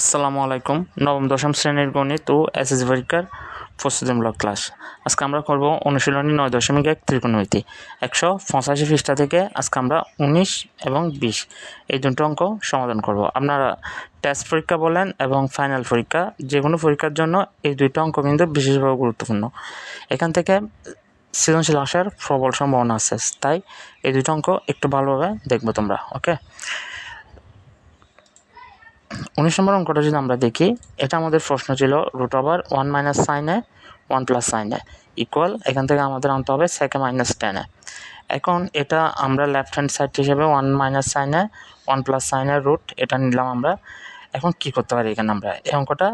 আসসালামু আলাইকুম, নবম, দশম শ্রেণির গণিত ও এস এসএস পরীক্ষার প্রস্তুতিমূলক ক্লাস। আজকে আমরা করব অনুশীলনী নয় দশমিক এক ত্রিকোণমিতি, একশো পঁচাশি পৃষ্ঠা থেকে আজকে আমরা উনিশ এবং বিশ। এই দুটো অঙ্ক সমাধান করব। আপনারা টেস্ট পরীক্ষা বলেন এবং ফাইনাল পরীক্ষা যে কোনো পরীক্ষার জন্য এই দুইটা অঙ্ক কিন্তু বিশেষভাবে গুরুত্বপূর্ণ। এখান থেকে সৃজনশীল আসার প্রবল সম্ভাবনা আছে, তাই এই দুটো অঙ্ক একটু ভালোভাবে দেখব তোমরা ওকে উনিশ নম্বর অঙ্কটা যদি আমরা দেখি, এটা আমাদের প্রশ্ন ছিল root over one minus sine A one plus sine A equal এখান থেকে আমাদের আনতে হবে সেকে মাইনাস টেনে এখন এটা আমরা লেফট হ্যান্ড সাইড হিসেবে ওয়ান মাইনাস সাইনে ওয়ান প্লাস সাইনের রুট এটা নিলাম আমরা। এখন কি করতে পারি এখানে আমরা? এই অঙ্কটা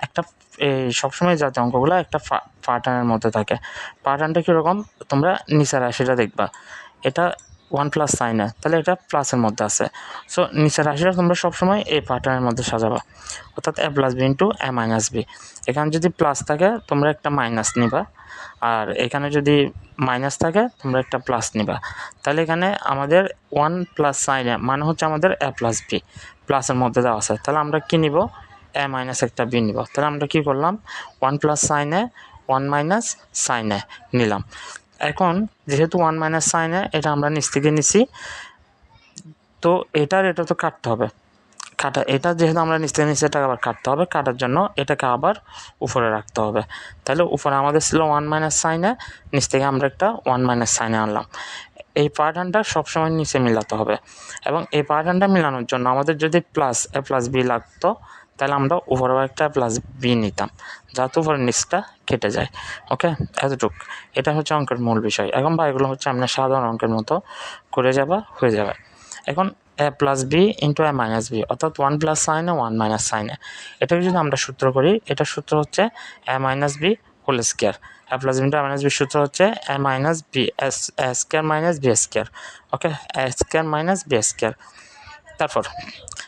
একটা, এই সবসময় যাতে অঙ্কগুলো একটা পার্টানের মধ্যে থাকে। পার্টানটা কীরকম? তোমরা নিচের রাশিটা দেখবা। এটা ওয়ান প্লাস সাইনে তাহলে এটা প্লাসের মধ্যে আছে। সো নিচের রাশিটা তোমরা সবসময় এই প্যাটার্নের মধ্যে সাজাবা। অর্থাৎ A plus B into A minus B এখানে যদি প্লাস থাকে, তোমরা একটা মাইনাস নিবা। আর এখানে যদি মাইনাস থাকে, তোমরা একটা প্লাস নিবা। তাহলে এখানে আমাদের ওয়ান প্লাস সাইনে মানে হচ্ছে আমাদের এ প্লাস বি প্লাসের মধ্যে দেওয়া আছে। তাহলে আমরা কী নিব? এ মাইনাস একটা বি নিব। তাহলে আমরা কী করলাম? ওয়ান প্লাস সাইনে ওয়ান মাইনাস সাইনে নিলাম। এখন যেহেতু ওয়ান মাইনাস সাইনে এটা আমরা নিচ থেকে নিছি। তো এটার এটা তো কাটতে হবে। কাটা, এটা যেহেতু আমরা নিচ থেকে নিচে এটাকে আবার কাটতে হবে। কাটার জন্য এটাকে আবার উপরে রাখতে হবে। তাহলে উপরে আমাদের ছিল ওয়ান মাইনাস সাইনে নিচ থেকে আমরা একটা ওয়ান মাইনাস সাইনে আনলাম। এই পার্টানটা সবসময় নিচে মিলাতে হবে। এবং এই পার্টানটা মিলানোর জন্য আমাদের যদি প্লাস এ প্লাস বি লাগতো তাহলে আমরা উপরেও একটা প্লাস বি নিতাম। যাতে উপরে নিচটা কেটে যায় ওকে এতটুক। এটা হচ্ছে অঙ্কের মূল বিষয়। এখন বা এগুলো হচ্ছে আপনার সাধারণ অঙ্কের মতো করে যাবা, হয়ে যাবে। এখন A plus B into A minus B অর্থাৎ ওয়ান প্লাস সাইনে ওয়ান মাইনাস সাইনে এটাকে যদি আমরা সূত্র করি, এটা সূত্র হচ্ছে A minus B whole square A plus B into A minus B সূত্র হচ্ছে A minus B S A square minus B square okay A square minus B square তারপর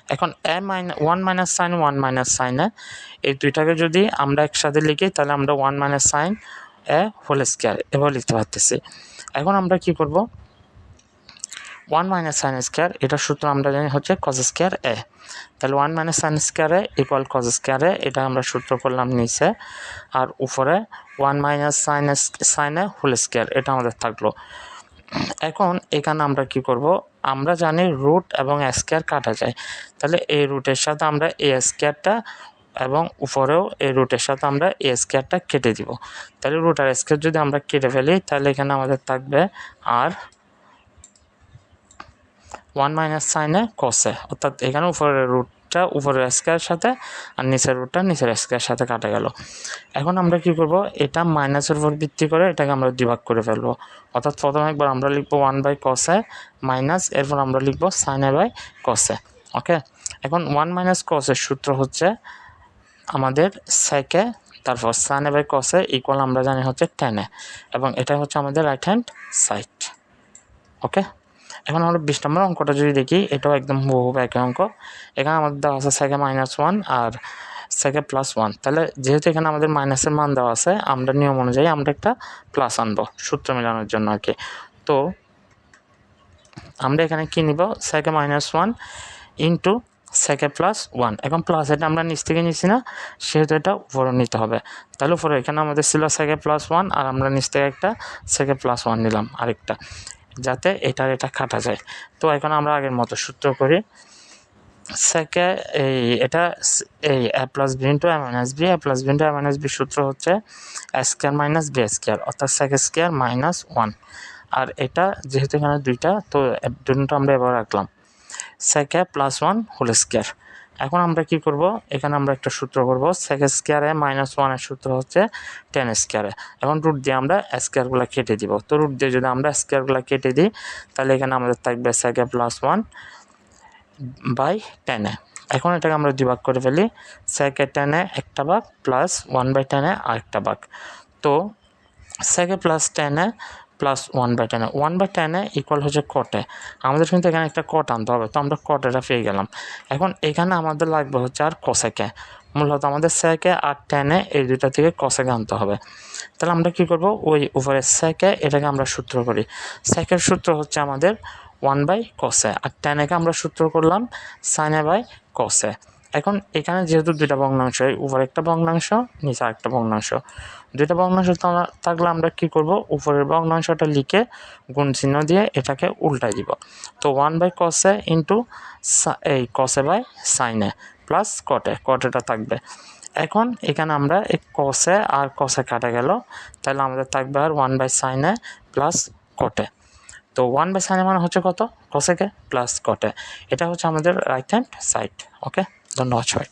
এখন A minus one minus sine one minus সাইনে এই দুইটাকে যদি আমরা একসাথে লিখি, তাহলে আমরা one minus sine A whole square এভাবে লিখতে পারতেছি। এখন আমরা কি করব? ওয়ান মাইনাস সাইন স্কোয়ার এটা সূত্র আমরা জানি হচ্ছে কজ স্কোয়ার এ তাহলে ওয়ান মাইনাস সাইন স্কোয়ারে ইকুয়াল কজ স্কোয়ার এ, এটা আমরা সূত্র করলাম নিচে, আর উপরে ওয়ান মাইনাস সাইন সাইনে হোল স্কোয়ার এটা আমাদের থাকল। এখন এখানে আমরা কি করব? আমরা জানি রুট এবং স্কোয়ার কাটা যায়। তাহলে এই রুটের সাথে আমরা এ স্কোয়ারটা এবং উপরেও এই রুটের সাথে আমরা এ স্কোয়ারটা কেটে দিব। তাহলে রুট আর স্কোয়ার যদি আমরা কেটে ফেলি, তাহলে এখানে আমাদের থাকবে আর ওয়ান মাইনাস সাইনে কসে অর্থাৎ এখানে উপরের রুটটা উপরের স্কোয়ার সাথে আর নিচের রুটটা নিচের স্কোয়ার সাথে কাটা গেল। এখন আমরা কি করব? এটা মাইনাসের উপর ভিত্তি করে এটাকে আমরা ডিভাগ করে ফেলব। অর্থাৎ প্রথমে একবার আমরা লিখব ওয়ান বাই কসে মাইনাস এরপর আমরা লিখব সাইনে বাই কসে ওকে এখন ওয়ান মাইনাস কসের সূত্র হচ্ছে আমাদের সেকে তারপর সাইনে বাই কসে ইকুয়াল আমরা জানি হচ্ছে টেনে এবং এটা হচ্ছে আমাদের রাইট হ্যান্ড সাইড ওকে এখন আমরা বিশ নম্বর অঙ্কটা যদি দেখি, এটাও একদম বহু একই অঙ্ক। এখানে আমাদের দেওয়া আছে সেকে মাইনাস ওয়ান আর সেকে প্লাস ওয়ান তাহলে যেহেতু এখানে আমাদের মাইনাসের মান দেওয়া আছে, আমরা নিয়ম অনুযায়ী আমরা একটা প্লাস আনব সূত্র মেলানোর জন্য আর কি। তো আমরা এখানে কী নিব? সেকে মাইনাস ওয়ান ইন্টু সেকে প্লাস ওয়ান এখন প্লাস এটা আমরা নিচ থেকে নিচ্ছি না, সেহেতু এটা উপরে নিতে হবে। তাহলে উপরে এখানে আমাদের ছিল সেকে প্লাস ওয়ান আর আমরা নিচ থেকে একটা সেকে প্লাস ওয়ান নিলাম আরেকটা। যাতে এটার এটা কাটা যায়। তো এখন আমরা আগের মতো সূত্র করি। সেকে এই এটা এই A plus B into A minus B A plus B into A minus B সূত্র হচ্ছে স্কোয়ার মাইনাস বি স্কোয়ার অর্থাৎ সেক স্কোয়ার মাইনাস ওয়ান আর এটা যেহেতু এখানে দুইটা, তো দুটো আমরা এবার রাখলাম। সেকে প্লাস ওয়ান হোল স্কোয়ার এখন আমরা কি করব? এখানে আমরা একটা সূত্র করব। সেক স্কোয়ারে মাইনাস ওয়ানের সূত্র হচ্ছে টেন স্কোয়ারে এখন রুট দিয়ে আমরা স্কোয়ারগুলো কেটে দিব। তো রুট দিয়ে যদি আমরা স্কোয়ারগুলো কেটে দিই, তাহলে এখানে আমাদের থাকবে সেকে প্লাস ওয়ান বাই টেনে এখন এটাকে আমরা দুই ভাগ করে ফেলি। সেকে টেনে একটা ভাগ প্লাস ওয়ান বাই টেনে আরেকটা ভাগ। তো sec A plus tan A plus one by tan A one by tan A equal হচ্ছে কটে আমাদের কিন্তু এখানে একটা কট আনতে হবে, তো আমরা কটেটা পেয়ে গেলাম। এখন এখানে আমাদের লাগবে হচ্ছে আর কষেকে মূলত আমাদের সেকে আর টেনে এই দুইটা থেকে কষেকে আনতে হবে। তাহলে আমরা কি করব? ওই উপরে সেকে এটাকে আমরা সূত্র করি। সেকের সূত্র হচ্ছে আমাদের ওয়ান বাই কসে আর টেনেকে আমরা সূত্র করলাম সাইনে বাই কসে এখন এখানে যেহেতু দুইটা ভগ্নাংশ উপরে একটা ভগ্নাংশ, নিচে আরেকটা ভগ্নাংশ। দুইটা ভগ্নাংশ থাকলে আমরা কি করব? উপরের ভগ্নাংশটা লিখে গুণ চিহ্ন দিয়ে এটাকে উল্টাই দিব। তো ওয়ান বাই কসে ইন্টু এই কসে বাই সাইনে প্লাস কটে কটেটা থাকবে। এখন এখানে আমরা এই কসে আর কসে কাটা গেল। তাহলে আমাদের থাকবে আর ওয়ান বাই সাইনে প্লাস কটে তো ওয়ান বাই সাইনে মানে হচ্ছে কত? কসেকে প্লাস কটে এটা হচ্ছে আমাদের right hand side okay don't know choice